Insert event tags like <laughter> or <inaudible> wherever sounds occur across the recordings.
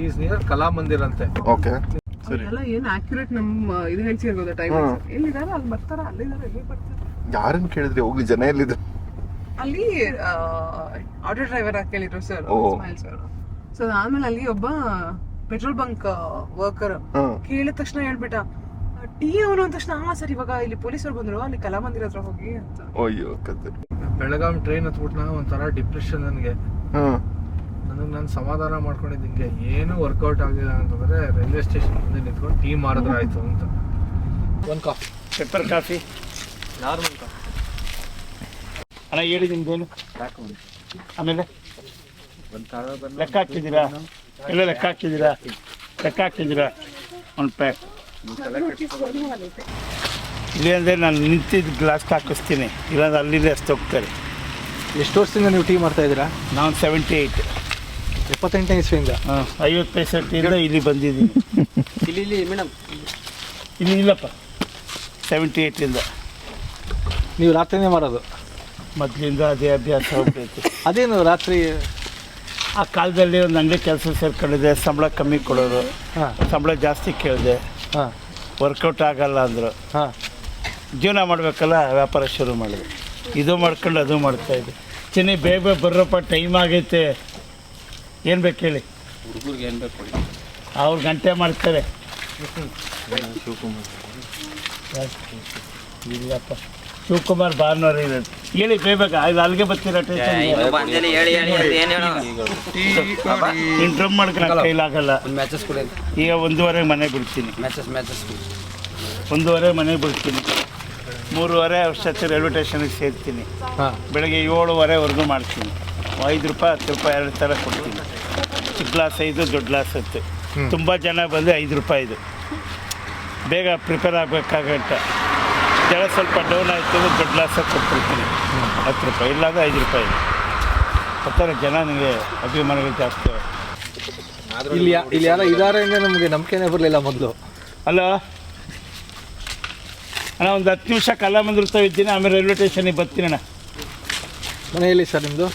Is near Kalamandir ಅಂತೆ okay ಸರಿ. ಎಲ್ಲ ಏನ್ ಆಕ್ಯುರೇಟ್ ನಮ್ಮ ಇದು ಹೇಳ್ತಿರ್ ಗೊತ್ತಾ ಟೈಮ್ ಹ್ಮ್. ಎಲ್ಲಿದಾರ ಅಲ್ಲಿ ಬರ್ತಾರ? ಅಲ್ಲಿದಾರ ಎಲ್ಲಿ ಬರ್ತಾರ? ಯಾರನ್ನ ಕೇಳಿದ್ರಿ? ಹೋಗಿ ಜನ ಎಲ್ಲಿದ್ರು? ಅಲ್ಲಿ ಆಟೋ ಡ್ರೈವರ್ ಕೇಳಿದ್ರು ಸರ್ ಓ. ಸ್ಮೈಲ್ ಸರ್ ಸೊ ಆಮೇಲೆ ಅಲ್ಲಿ ಒಬ್ಬ ಪೆಟ್ರೋಲ್ ಬಂಕ್ ವರ್ಕರ್ ಕೇಳಿದ ತಕ್ಷಣ ಹೇಳ್ಬಿಟ್ಟ ಟೀ ಅವನು? ಅಂದ ತಕ್ಷಣ ಹಾ ಸರ್ ಇವಾಗ ಇಲ್ಲಿ ಪೊಲೀಸರು ಬಂದ್ರು ಅಲ್ಲಿ ಕಲಾಮಂದಿರ ಹತ್ರ ಹೋಗಿ ಅಂತ. ಅಯ್ಯೋ ಕತೆ ಬೆಳಗಾಂ ಟ್ರೈನ್ ಹತ್ಬಿಟ್ನ? ಒಂಥರ ಡಿಪ್ರೆಷನ್ ನನಗೆ. ಹ್ಮ್. ನನಗೆ ನಾನು ಸಮಾಧಾನ ಮಾಡ್ಕೊಂಡಿದ್ದು ಹಿಂಗೆ ಏನು ವರ್ಕೌಟ್ ಆಗಿಲ್ಲ ಅಂತಂದರೆ ರೈಲ್ವೆ ಸ್ಟೇಷನ್ ಮುಂದೆ ನಿಂತ್ಕೊಂಡು ಟೀ ಮಾಡಿದ್ರೆ ಆಯಿತು ಅಂತ. ಒಂದು coffee pepper coffee normal coffee ಅಣ್ಣ ಹೇಳಿ ನಿಮ್ದೇನು? ಆಮೇಲೆ? ಲೆಕ್ಕ ಹಾಕಿದ್ದೀರಾ? ಎಲ್ಲ ಲೆಕ್ಕ ಹಾಕಿದ್ದೀರಾ? ಲೆಕ್ಕ ಹಾಕಿದ್ದೀರಾ? ಒಂದು ಪ್ಯಾಕ್ ಇಲ್ಲಿ ಅಂದರೆ ನಾನು ನಿಂತಿದ್ದ ಗ್ಲಾಸ್ ಹಾಕಿಸ್ತೀನಿ. ಇಲ್ಲಾಂದ್ರೆ ಅಲ್ಲಿಂದ ಅಷ್ಟು ಹೋಗ್ತಾರೆ. ಎಷ್ಟು ವರ್ಷದಿಂದ ನೀವು ಟೀ ಮಾಡ್ತಾ ಇದ್ದೀರಾ? ನಾನು ಸೆವೆಂಟಿ ಏಯ್ಟ್ ಎಪ್ಪತ್ತೆಂಟನೇ ಇಸ್ವಿಯಿಂದ. ಐವತ್ತು ಪೈಸೆಟ್ಟಿಂದ ಇಲ್ಲಿ ಬಂದಿದ್ದೀನಿ. <laughs> ಇಲ್ಲಿ ಇಲ್ಲಿ ಮೇಡಮ್. ಇಲ್ಲಿ ಇಲ್ಲಪ್ಪ. ಸೆವೆಂಟಿ ಏಯ್ಟಿಂದ ನೀವು ರಾತ್ರಿನೇ ಮಾಡೋದು. ಮೊದಲಿಂದ ಅದೇ ಅಭ್ಯಾಸ ಹೋಗ್ಬೇಕು <laughs> ಅದೇನು ರಾತ್ರಿ? ಆ ಕಾಲದಲ್ಲಿ ಒಂದು ಅಂಗಡಿ ಕೆಲಸ ಸೇರ್ಕೊಂಡಿದ್ದೆ ಸಂಬಳ ಕಮ್ಮಿ ಕೊಡೋದು. ಹಾಂ. ಸಂಬಳ ಜಾಸ್ತಿ ಕೇಳಿದೆ. ಹಾಂ. ವರ್ಕೌಟ್ ಆಗಲ್ಲ ಅಂದರು. ಹಾಂ. ಜೀವನ ಮಾಡಬೇಕಲ್ಲ ವ್ಯಾಪಾರ ಶುರು ಮಾಡಿದೆ. ಇದು ಮಾಡ್ಕೊಂಡು ಅದು ಮಾಡ್ತಾಯಿದ್ದೆ ಚೆನ್ನಾಗಿ ಬೇಗ ಬೇಗ ಬರ್ರಪ್ಪ ಟೈಮ್ ಆಗೈತೆ. ಏನು ಬೇಕು ಹೇಳಿ? ಹುಡುಗರಿಗೆ ಏನು ಬೇಕು ಅವ್ರು ಗಂಟೆ ಮಾಡ್ತಾರೆ. ಇಲ್ಲಪ್ಪ. ಶಿವಕುಮಾರ್ ಭಾನುವಾರ ಹೇಳಿ ಬೇಬೇಕ ಇದು ಅಲ್ಲಿಗೆ ಬರ್ತೀರ ಇಂಟ್ರಮ್ ಮಾಡ್ಕೊಳಕ್ಕೆ ಕೈಲಾಗಲ್ಲ ಮ್ಯಾಚಸ್ ಕೂಡ ಈಗ ಒಂದೂವರೆ ಮನೆ ಬಿಡ್ತೀನಿ. ಮ್ಯಾಚಸ್ ಮ್ಯಾಚಸ್ ಒಂದೂವರೆ ಮನೆ ಬಿಡ್ತೀನಿ. ಮೂರುವರೆ ವರ್ಷ ರೈಲ್ವೆ ಸ್ಟೇಷನ್ಗೆ ಸೇರ್ತೀನಿ. ಹಾಂ. ಬೆಳಗ್ಗೆ ಏಳುವರೆವರೆಗೂ ಮಾಡ್ತೀನಿ. ಐದು ರೂಪಾಯಿ ಹತ್ತು ರೂಪಾಯಿ ಎರಡು ಥರ ಕೊಡ್ತೀನಿ. ಗ್ಲಾಸ್ ಐದು ದೊಡ್ಡ ಗ್ಲಾಸ್ ಹತ್ತು. ತುಂಬ ಜನ ಬಂದು ಐದು ರೂಪಾಯಿದು ಬೇಗ ಪ್ರಿಪೇರ್ ಆಗಬೇಕಾಗಂಟ. ಜನ ಸ್ವಲ್ಪ ಡೌನ್ ಆಯಿತು ಅಂದ್ರೆ ದೊಡ್ಡ ಗ್ಲಾಸಾಗಿ ಕೊಟ್ಬಿಡ್ತೀನಿ. ಹತ್ತು ರೂಪಾಯಿ ಇಲ್ಲಾಂದ್ರೆ ಐದು ರೂಪಾಯಿ. ಥರ ಜನ ನನಗೆ ಅಭಿಮಾನಗಳು ಜಾಸ್ತಿ. ಇಲ್ಲಿ ಯಾ- ಇಲ್ಲಿ ಯಾರೋ ಇದಾರೆ ಅಂದ್ರೆ ನಮಗೆ ನಂಬಿಕೆನೇ ಬರಲಿಲ್ಲ ಮೊದಲು. ಅಲ್ಲ ಅಣ್ಣ ಒಂದು ಹತ್ತು ನಿಮಿಷ ಕಲಾಮಂದಿರ ಇದ್ದೀನಿ ಆಮೇಲೆ ರೈಲ್ವೆ ಸ್ಟೇಷನಿಗೆ ಬರ್ತೀನಿ ಅಣ್ಣ. ಮನೆಯಲ್ಲಿ ಸರ್ ನಿಮ್ಮದು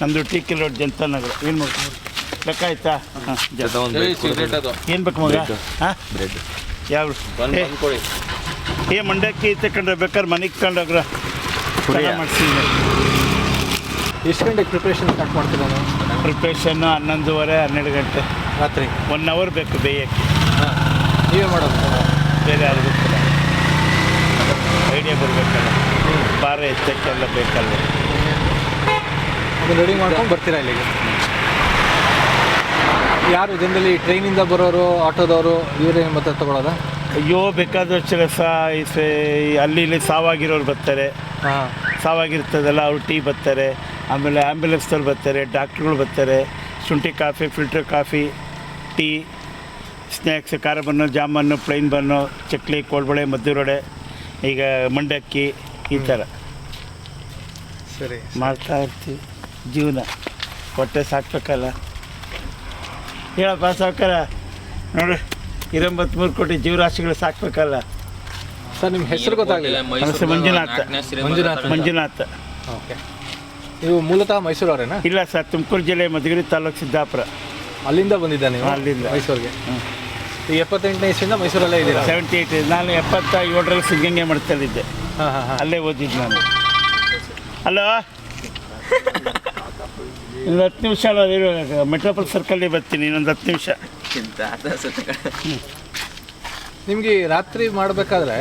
ನಮ್ಮದು T K road Janata Nagar ಏನು ಮಾಡ್ಕೊಂಡು ಬೇಕಾಯ್ತಾ ಹಾಂ ಏನು ಬೇಕು ಮಗ? ಹಾಂ? ಯಾವ ಏ- ಏ ಮಂಡಕ್ಕಿ ತಕೊಂಡ್ರೆ ಬೇಕಾದ್ರೆ ಮನೆಗೆ ತಗೊಂಡೋಗ್ರ ಮಾಡಿಸಿದ್ದೀನಿ ಎಷ್ಟು ಗಂಟೆಗೆ ಪ್ರಿಪ್ರೇಷನ್ ಸ್ಟಾರ್ಟ್ ಮಾಡ್ತೀರಾ ಪ್ರಿಪ್ರೇಷನ್ನು ಹನ್ನೊಂದುವರೆ ಹನ್ನೆರಡು ಗಂಟೆ. ರಾತ್ರಿ. ಒನ್ ಅವರ್ ಬೇಕು ಬೇಯಕ್ಕೆ. ಹಾಂ. ನೀವೇ ಮಾಡೋದು? ಬೇರೆ ಯಾರು ಗೊತ್ತಿಲ್ಲ. ಐಡಿಯಾ ಬರಬೇಕಲ್ಲ. ಭಾರ ಎತ್ತಕ್ಕೆಲ್ಲ ಬೇಕಲ್ಲ. ಅದನ್ನ ರೆಡಿ ಮಾಡ್ಕೊಂಡು ಬರ್ತೀರಾ ಇಲ್ಲಿಗೆ? ಯಾರು ಜನರಲ್ಲಿ ಟ್ರೈನಿಂದ ಬರೋರು ಆಟೋದವರು ಇವರೇ ಮತ್ತೆ ತಗೊಳೋದ? ಅಯ್ಯೋ ಬೇಕಾದಷ್ಟು ಕೆಲಸ ಈ ಸೆ- ಅಲ್ಲಿ ಇಲ್ಲಿ ಸಾವಾಗಿರೋರು ಬರ್ತಾರೆ. ಹಾಂ. ಸಾವಾಗಿರ್ತದಲ್ಲ ಅವ್ರು ಟೀ ಬರ್ತಾರೆ. ಆಮೇಲೆ ಆ್ಯಂಬುಲೆನ್ಸ್ದವ್ರು ಬರ್ತಾರೆ ಡಾಕ್ಟ್ರುಗಳು ಬರ್ತಾರೆ. ಶುಂಠಿ coffee filter coffee tea snacks ಖಾರ bun jam bun plain bun chakli ಕೋಳ್ಬಳೆ ಮದ್ದೂರೊಡೆ ಈಗ ಮಂಡಕ್ಕಿ ಈ ಥರ. ಸರಿ. ಮಾಡ್ತಾ ಇರ್ತೀವಿ. ಜೀವನ. ಹೊಟ್ಟೆ ಸಾಕ್ಬೇಕಲ್ಲ. ಹೇಳಪ್ಪ ಸಾವುಕಾರ. ನೋಡ್ರಿ ಇರಂಬತ್ಮೂರು ಕೋಟಿ ಜೀವರಾಶಿಗಳು ಸಾಕ್ಬೇಕಲ್ಲ. ಸರ್ ನಿಮ್ಮ ಹೆಸರು ಗೊತ್ತಾಗಲಿಲ್ಲ. ಮಂಜುನಾಥ. ಮಂಜುನಾಥ. ಮಂಜುನಾಥ್ ಮಂಜುನಾಥ. ಓಕೆ. ನೀವು ಮೂಲತಃ ಮೈಸೂರವರೇನಾ? ಇಲ್ಲ ಸರ್ ತುಮಕೂರು ಜಿಲ್ಲೆ ಮಧುಗಿರಿ ತಾಲೂಕು ಸಿದ್ದಾಪುರ. ಅಲ್ಲಿಂದ ಬಂದಿದ್ದ ನೀವು? ಅಲ್ಲಿಂದ. ಮೈಸೂರಿಗೆ. ಈ ಎಪ್ಪತ್ತೆಂಟನೇ ಇಸ್ವಿಂದ ಮೈಸೂರಲ್ಲೇ ಇದ್ದೀರಾ? ಸೆವೆಂಟಿ ಏಯ್ಟ್ ನಾನು ಎಪ್ಪತ್ತ ಏಳರಲ್ಲಿ ಸಿದ್ಧಗಂಗೆ ಮಾಡ್ತಾ ಇದ್ದೆ ಹಾಂ ಹಾಂ ಹಾಂ. ಅಲ್ಲೇ ಓದಿದ್ದು ನಾನು. ಹಲೋ? ಇನ್ನೊಂದು ಹತ್ತು ನಿಮಿಷ ಅಲ್ಲ ಮೆಟ್ರೋಪಲ್ ಸರ್ಕಲ್ಲಿ ಬರ್ತೀನಿ ಇನ್ನೊಂದು ಹತ್ತು ನಿಮಿಷ. ನಿಮಗೆ ರಾತ್ರಿ ಮಾಡಬೇಕಾದ್ರೆ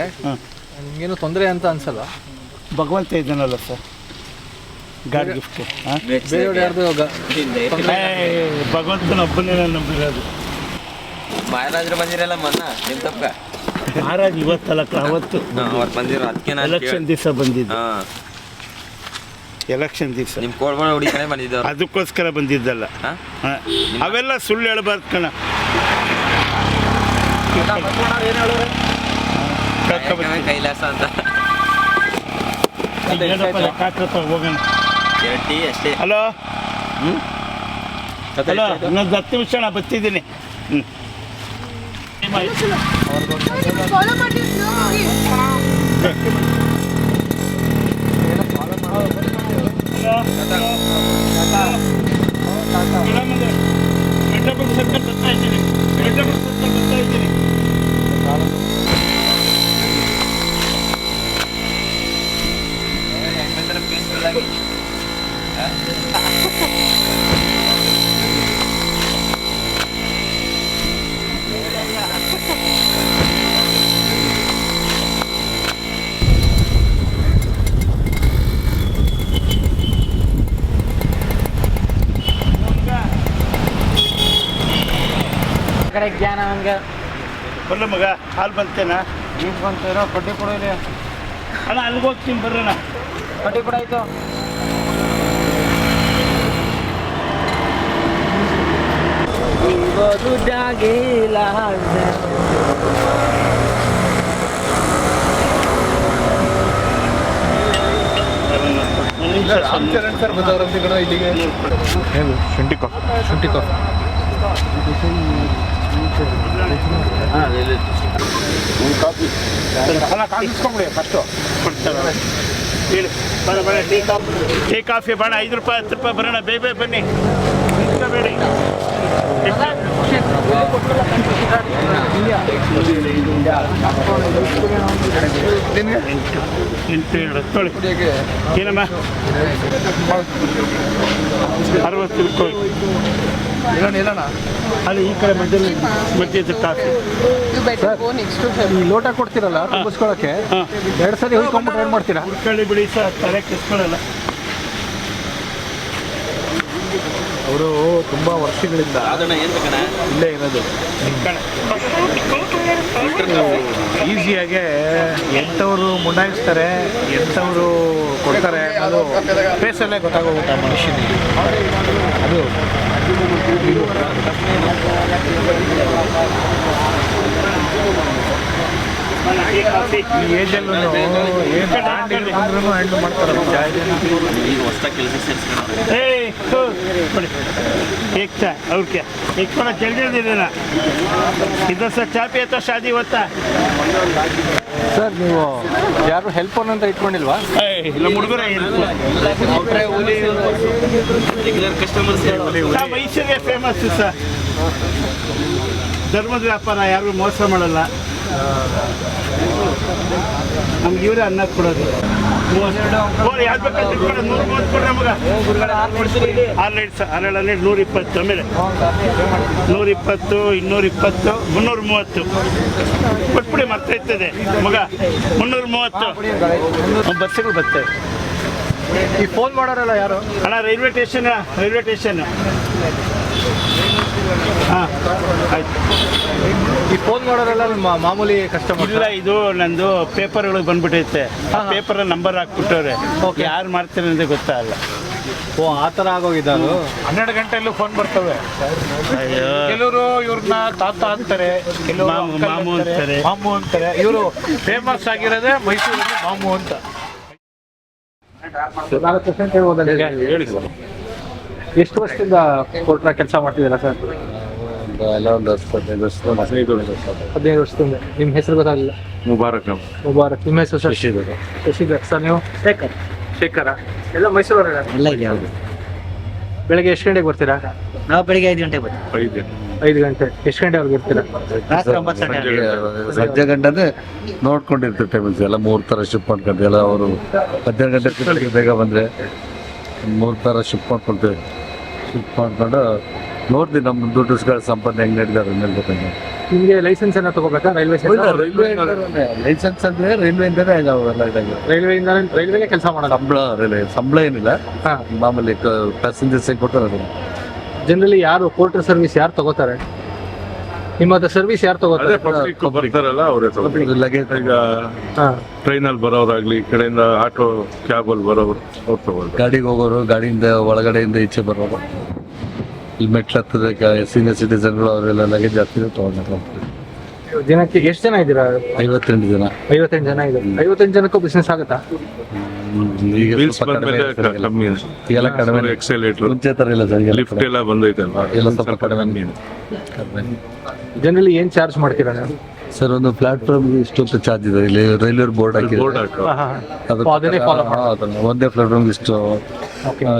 ನಿಮಗೇನು ತೊಂದರೆ ಅಂತ ಅನ್ಸಲ್ಲ? ಭಗವಂತ ಇದ್ದಾನಲ್ಲ ಸರ್. ಗಾಡ್ ಗಿಫ್ಟ್ ಬೇರೆಯವ್ರು ಯಾರ್ದು ಭಗವಂತನ ಒಬ್ಬನೇ ನಾನು ನಂಬಿರೋದು. ಮಹಾರಾಜರು ಬಂದಿರಲ್ಲ ಮೊನ್ನ ನಿಮ್ಮ ತಪ್ಪ. ಮಹಾರಾಜ್ ಇವತ್ತಲ್ಲ ಅವತ್ತು. ಅವ್ರು ಬಂದಿರೋ ಅದಕ್ಕೆ ಎಲೆಕ್ಷನ್ ದಿವಸ ಬಂದಿದ್ದು. ಎಲೆಕ್ಷನ್ ದಿವಸ. ನಿಮ್ಮ ಕೋಳ್ಬಳ ಹುಡುಗನೇ ಬಂದಿದ್ದವ್ರು. ಅದಕ್ಕೋಸ್ಕರ ಬಂದಿದ್ದಲ್ಲ. ಹಾಂ? ಹ. ಅವೆಲ್ಲ ಸುಳ್ಳು ಹೇಳ್ಬಾರ್ದು ಕಣ. ಕೈಲಾಸ ಅಂತ. ಹೋಗೋಣ. ಅಷ್ಟೇ. ಹಲೋ? ಹಲೋ ಇನ್ನೊಂದು ಹತ್ತು ನಿಮಿಷ ನಾ ಬರ್ತಿದ್ದೀನಿ. ಹ್ಞೂ सरकार दत्ता येते ಬಲ್ಲ ಮಗ ಹಾಲು ಬಂತೇನಾ? ಈಗ ಬಂತು ಬಡ್ಡಿ ಕೊಡು ಇಲ್ಲ. ಅಣ್ಣ ಅಲ್ಲಿಗೆ ಹೋಗ್ತೀನಿ ಬರ್ರಣ ಬಡ್ಡಿ ಕೂಡ ಆಯ್ತು. ಚರಣ್ ಸರ್ ಬಂದವರಂತೆ ಕಣ ಇಲ್ಲಿಗೆ? ಏನು ಶುಂಠಿ ಕಾಫಿ ಶುಂಠಿ ಕಾಫಿ. ಕೊಡ್ತಾರೆ ಹೇಳಿ ಬರ ಬರ ಟೀ ಕಾಫಿ ಟೀ ಕಾಫಿ ಬೇಡ ಐದು ರೂಪಾಯಿ ಹತ್ತು ರೂಪಾಯಿ ಬರೋಣ ಬೇಗ ಬೇಗ ಬನ್ನಿ ನಿಂತ್ಕೋಬೇಡಿ ಎಂಟು ಎಂಟು ಎರಡು ತೊಳಿ ಏನಮ್ಮ ಅರವತ್ತು ರೂಪಾಯಿ ಅಲ್ಲಿ ಈ ಕಡೆ ಮಧ್ಯದಲ್ಲಿ ಮಧ್ಯದ ಕಾಫಿ. ಈ ಲೋಟ ಕೊಡ್ತೀರಲ್ಲ ತುಂಬಿಸ್ಕೊಳಕ್ಕೆ ಎರಡು ಸರಿ ಹೊಯ್ಕೊಂಡ್ಬಿಟ್ಟು ಏನು ಮಾಡ್ತೀರಾ? ಹುರ್ಕಳ್ಳಿ ಬಿಡಿ ಸರ್ ತಲೆ ಕೆಸ್ಕೊಳ್ಳಲ್ಲ ಅವರು ತುಂಬಾ ವರ್ಷಗಳಿಂದ ಅದನ್ನ ಏನ್ ಬೇಕಣ್ಣ? ಇಲ್ಲೇ ಇರೋದು. ಈಸಿಯಾಗೆ ಎಂಥವ್ರು ಮುಂಡಾಯಿಸ್ತಾರೆ ಎಂಥವ್ರು ಕೊಡ್ತಾರೆ ಅನ್ನೋದು ಫೇಸಲ್ಲೇ ಗೊತ್ತಾಗೋಗುತ್ತೆ ಮನುಷ್ಯನಿಗೆ. ಅದು Gracias. ಈ ಏಜಲ್ಲೂ ಏನು ಹ್ಯಾಂಡಲ್ ಮಾಡ್ತಾರೆ ಈಗ ಹೊಸ ಕೆಲಸ ಸೇರಿಸ್ಕೊಂಡು ಏಯ್ ಹೋ, ಬಡಿ. एक चाय और क्या एक थोड़ा जल्दी दे देना इधर से चाय पिए तो शादी होता ಸರ್ ನೀವು ಯಾರು ಹೆಲ್ಪರ್ ಅಂತ ಇಟ್ಕೊಂಡಿಲ್ವಾ ಇಲ್ಲ ಹುಡುಗರ ರೆಗ್ಯುಲರ್ ಕಸ್ಟಮರ್ಸ್ ಮೈಸೂರಿಗೆ ಫೇಮಸ್ ಸರ್ ಧರ್ಮದ ವ್ಯಾಪಾರ ಯಾರಿಗೂ ಮೋಸ ಮಾಡಲ್ಲ ನಮ್ಗೆ ಇವರೇ ಅನ್ನ ಕೊಡೋದು. ಹನ್ನೆರಡು ನೂರ ಇಪ್ಪತ್ತು ಆಮೇಲೆ ನೂರ ಇಪ್ಪತ್ತು ಇನ್ನೂರ ಇಪ್ಪತ್ತು ಮುನ್ನೂರ ಮೂವತ್ತು. ಕೊಟ್ಬಿಡಿ ಮರ್ತೈತದೆ ಮಗ ಮುನ್ನೂರ ಮೂವತ್ತು. ಬಸ್ಸುಗಳು ಬರ್ತವೆ ಈ ಫೋನ್ ಮಾಡೋರಲ್ಲ ಯಾರು? ಅಣ್ಣ ರೈಲ್ವೆ ಸ್ಟೇಷನ್ ರೈಲ್ವೆ ಸ್ಟೇಷನ್. ಹಾಂ ಆಯ್ತು. ಈ ಫೋನ್ ಮಾಡೋರೆಲ್ಲ ನಿಮ್ಮ ಮಾಮೂಲಿ ಕಸ್ಟಮರ್ ಇಲ್ಲ ಇದು ನಂದು ಪೇಪರ್ಗಳಿಗೆ ಬಂದ್ಬಿಟ್ಟೈತೆ. ಪೇಪರ್ ನಂಬರ್ ಹಾಕ್ಬಿಟ್ಟವ್ರೆ. ಓಕೆ ಯಾರು ಮಾಡ್ತಾರೆ ಅಂತ ಗೊತ್ತಾಗಲ್ಲ ಓ ಆ ಥರ ಆಗೋಗಿದ್ದಾರು ಹನ್ನೆರಡು ಗಂಟೆಯಲ್ಲೂ ಫೋನ್ ಬರ್ತವೆ. ಅಯ್ಯೋ. ಕೆಲವರು ಇವ್ರನ್ನ ತಾತ ಅಂತಾರೆ ಕೆಲವರು ಮಾಮು- uncle ಮಾಮು ಅಂತಾರೆ. ಮಾಮು ಅಂತಾರೆ. ಇವರು ಫೇಮಸ್ ಆಗಿರೋದೇ ಮೈಸೂರಲ್ಲಿ ಮಾಮು ಅಂತ. ನಾಲ್ಕು ಪರ್ಸೆಂಟ್ ಹೇಳ್ಬೋದಾ ಹೇಳಿ. ಸರ್ ಎಷ್ಟು ವರ್ಷದಿಂದ ಕೋರ್ಟ್ನ ಕೆಲಸ ಮಾಡ್ತಿದ್ದೀರಾ ಸರ್ ಎಲ್ಲ ಒಂದು ಹದಿನೈದು ವರ್ಷ ಹದಿನೈದು ಹದಿನೈದು ವರ್ಷದಿಂದ. ನಿಮ್ಮ ಹೆಸರು ಗೊತ್ತಾಗಲಿಲ್ಲ? ಮುಬಾರಕ್ ಮುಬಾರಕ್. ನಿಮ್ಮ ಹೆಸರು ಸರ್? ಶಶಿಧರ್. ಸರ್ ನೀವು? ಶೇಖರ್. ಶೇಖರ. ಎಲ್ಲ ಮೈಸೂರವರ ಎಲ್ಲ ಇದೆ ಹೌದು. ಬೆಳಗ್ಗೆ ಎಷ್ಟು ಗಂಟೆಗೆ ಬರ್ತೀರಾ? ನಾವು ಬೆಳಿಗ್ಗೆ ಐದು ಗಂಟೆಗೆ ಬರ್ತೀವಿ. ಐದು ಗಂಟೆ. ಎಷ್ಟು ಗಂಟೆವರೆಗೆ ಇರ್ತೀರಾ? ರಾತ್ರಿ ಒಂಬತ್ತು ಗಂಟೆ ಸಂಜೆ ಗಂಟೆ ನೋಡ್ಕೊಂಡಿರ್ತೀವಿ ಟೈಮಿಂಗ್ಸ್ ಎಲ್ಲ. ಮೂರು ಥರ ಶಿಫ್ಟ್ ಮಾಡ್ಕೊಂಡು ಎಲ್ಲ ಅವರು ಹದಿನೈದು ಗಂಟೆ. ಬೇಗ ಬಂದರೆ ಮೂರು ಥರ ಶಿಫ್ಟ್ ಮಾಡ್ಕೊಳ್ತೀವಿ. ಶಿಫ್ಟ್ ಮಾಡ್ಕೊಂಡು ನೋಡ್ತೀವಿ ನಮ್ಮ ದುಡ್ಡುಗಳ ಸಂಪಾದನೆ ಹೆಂಗೆ ನಡೀತಾರೆ ಹೇಳ್ಬೇಕಂದ್ರೆ ನಿಮಗೆ ಲೈಸೆನ್ಸ್ ಏನೋ ತಗೋಬೇಕಾ? ರೈಲ್ವೆ ರೈಲ್ವೆ ಲೈಸೆನ್ಸ್ ಅಂದ್ರೆ ರೈಲ್ವೆ ಇಂದ ರೈಲ್ವೆ ಇಂದ ರೈಲ್ವೆಗೆ ಕೆಲಸ ಮಾಡೋದು? ಸಂಬಳ ರೈಲ್ವೆ ಸಂಬಳ ಏನಿಲ್ಲ. ಹಾಂ. ಮಾಮೂಲಿ ಪ್ಯಾಸೆಂಜರ್ಸ್ ಕೊಡ್ತಾರೆ ಜನರಲಿ ಯಾರು ಪೋರ್ಟರ್ ಸರ್ವಿಸ್ ಯಾರು ತಗೋತಾರೆ? ನಿಮ್ಮ ಹತ್ರ ಸರ್ವಿಸ್ ಯಾರು ತಗೋತಾರೆ? ಟ್ರೈನ್ ಬರ್ತಾರಲ್ಲ ಅವರೇ ಲಗೇಜ್ ಈಗ ಟ್ರೈನಲ್ಲಿ ಬರೋರಾಗ್ಲಿ ಈ ಕಡೆಯಿಂದ ಆಟೋ ಕ್ಯಾಬಲ್ಲಿ ಬರೋರು ಅವ್ರು ತಗೊಳ್ತಾರೆ. ಗಾಡಿಗೆ ಹೋಗೋರು ಗಾಡಿಯಿಂದ ಒಳಗಡೆಯಿಂದ ಈಚೆ ಬರೋರು. ಇಲ್ಲಿ ಮೆಟ್ಲು ಹತ್ತದ ಸೀನಿಯರ್ ಸಿಟಿಸನ್ಗಳು ಅವರೆಲ್ಲ ಲಗೇಜ್ ಜಾಸ್ತಿ ತೊಗೊಂಡು ದಿನಕ್ಕೆ ಎಷ್ಟು ಜನ ಇದ್ದೀರಾ? ಐವತ್ತೆಂಟು ಜನ. ಐವತ್ತೆಂಟು ಜನ ಇದ್ದಾರೆ? ಐವತ್ತೆಂಟು ಜನಕ್ಕೂ ಬಿಸ್ನೆಸ್ ಆಗುತ್ತಾ? ಈಗ ವೀಲ್ಸ್ ಸ್ವಲ್ಪ ಕಡಿಮೆ ಬಂದ್ಮೇಲೆ ಇರ್ತದೆ. ಕಮ್ಮಿ ಈಗೆಲ್ಲ ಕಡಿಮೆ ಎಕ್ಸಲೇಟರ್ ಮುಂಚೆ ಥರ ಇಲ್ಲ ಸರ್ ಈಗೆಲ್ಲ ಲಿಫ್ಟ್ ಎಲ್ಲ ಎಲ್ಲ ಸ್ವಲ್ಪ ಕಡಿಮೆ. ಕಮ್ಮಿ ಇದೆ. ಕಡಿಮೆ. ಜನರಲಿ ಏನ್ ಚಾರ್ಜ್ ಮಾಡ್ತೀರಾ ನೀವು? ಸರ್ ಒಂದು ಪ್ಲಾಟ್ಫಾರ್ಮ್ ಅಂತ ಚಾರ್ಜ್ ಇದೆ. ಇಲ್ಲಿ ರೈಲ್ವೆ ಬೋರ್ಡ್ ಹಾಕಿ ಬೋರ್ಡ್ ಹಾಕೋ ಅದು ಅದನ್ನೇ follow ಹಾ, ಅದನ್ನ ಒಂದೇ ಪ್ಲಾಟ್ಫಾರ್ಮ್ ಇಷ್ಟು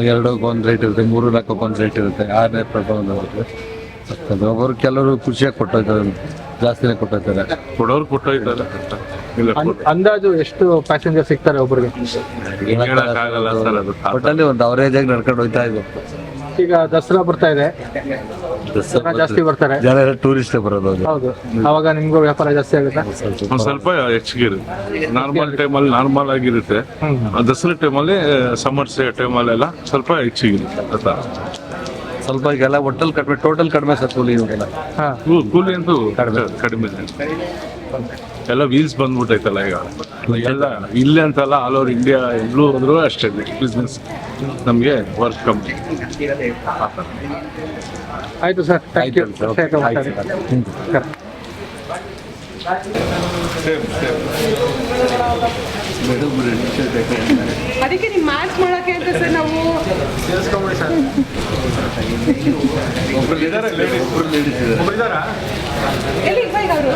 ಎರಡಕ್ಕೆ ಒಂದು ರೇಟ್ ಇರುತ್ತೆ ಮೂರು ನಾಲ್ಕಕ್ಕೆ ಒಂದು ರೇಟ್ ಇರುತ್ತೆ ಆರನೇ ಪ್ಲಾಟ್ಫಾರ್ಮ್ ಬರುತ್ತೆ ಅಷ್ಟೇ. ಒಬ್ಬರು ಕೆಲವರು ಖುಷಿಯಾಗಿ ಕೊಟ್ಟೋಯ್ತಾರೆ ಜಾಸ್ತಿನೇ ಕೊಟ್ಟೋಯ್ತಾರೆ. ಕೊಡೋರು ಕೊಟ್ಟೋಯ್ತಾರೆ. ಇಲ್ಲ ಅಂದಾಜು ಎಷ್ಟು ಪ್ಯಾಸೆಂಜರ್ ಸಿಗ್ತಾರೆ ಒಬ್ಬರಿಗೆ ಹೇಳಕ್ಕಾಗಲ್ಲ ಸರ್ ಅದು ಒಟ್ಟಲ್ಲಿ ಒಂದು ಅವರೇಜ್ ಆಗಿ ನಡ್ಕೊಂಡು ಹೋಗ್ತಾ ಇದ್ವು. ಈಗ ದಸರಾ ಬರ್ತಾ ಇದೆ. ದಸರಾ ಜಾಸ್ತಿ ಬರ್ತಾರೆ. ಜನ ಎಲ್ಲ ಟೂರಿಸ್ಟೇ ಬರೋದು ಅದು. ಹೌದು. ಅವಾಗ ನಿಮ್ಗೂ ವ್ಯಾಪಾರ ಜಾಸ್ತಿ ಆಗುತ್ತೆ. ಒಂದ್ ಸ್ವಲ್ಪ. ಹೆಚ್ಚಿಗೆ ಇರುತ್ತೆ ನಾರ್ಮಲ್ ಟೈಮಲ್ಲಿ ನಾರ್ಮಲ್ ಆಗಿರುತ್ತೆ. ದಸರಾ ಟೈಮಲ್ಲಿ ಸಮ್ಮರ್ ಟೈಮಲ್ಲೆಲ್ಲ ಸ್ವಲ್ಪ ಹೆಚ್ಚಿಗಿರುತ್ತೆ. ಆತ ಸ್ವಲ್ಪ ಈಗೆಲ್ಲ ಒಟ್ಟಲ್ಲಿ ಕಡಿಮೆ ಟೋಟಲ್ ಕಡಿಮೆ ಸರ್ ಕೂಲಿ ಇವಾಗೆಲ್ಲ. ಹಾ. ಕೂ- ಕೂಲಿ ಅಂತೂ ಕಡಿಮೆ. ಎಲ್ಲ ವೀಲ್ಸ್ ಬಂದ್ಬಿಟ್ಟೈತಲ್ಲ ಈಗ. ಎಲ್ಲ ಇಲ್ಲಿ ಅಂತಲ್ಲ ಆಲ್ ಓವರ್ ಇಂಡಿಯಾ ಎಲ್ಲೂ ಹೋದ್ರು ಅಷ್ಟೇ ಬಿಸ್ನೆಸ್ ನಮಗೆ ವರ್ಕ್ ಕಂಪ್ನಿ ಆಯಿತು ಸರ್ ಥ್ಯಾಂಕ್ ಯು ಆಯ್ತು ಸರ್. ಅದಕ್ಕೆ ನೀವು ಮ್ಯಾಚ್ ಮಾಡೋಕೆ ಅಂತ ಸರ್ ನಾವು ಸೇರಿಸ್ಕೊಂಬಿಡಿ ಸರ್ ಎಲ್ಲಿ ಈಗ ಅವರು?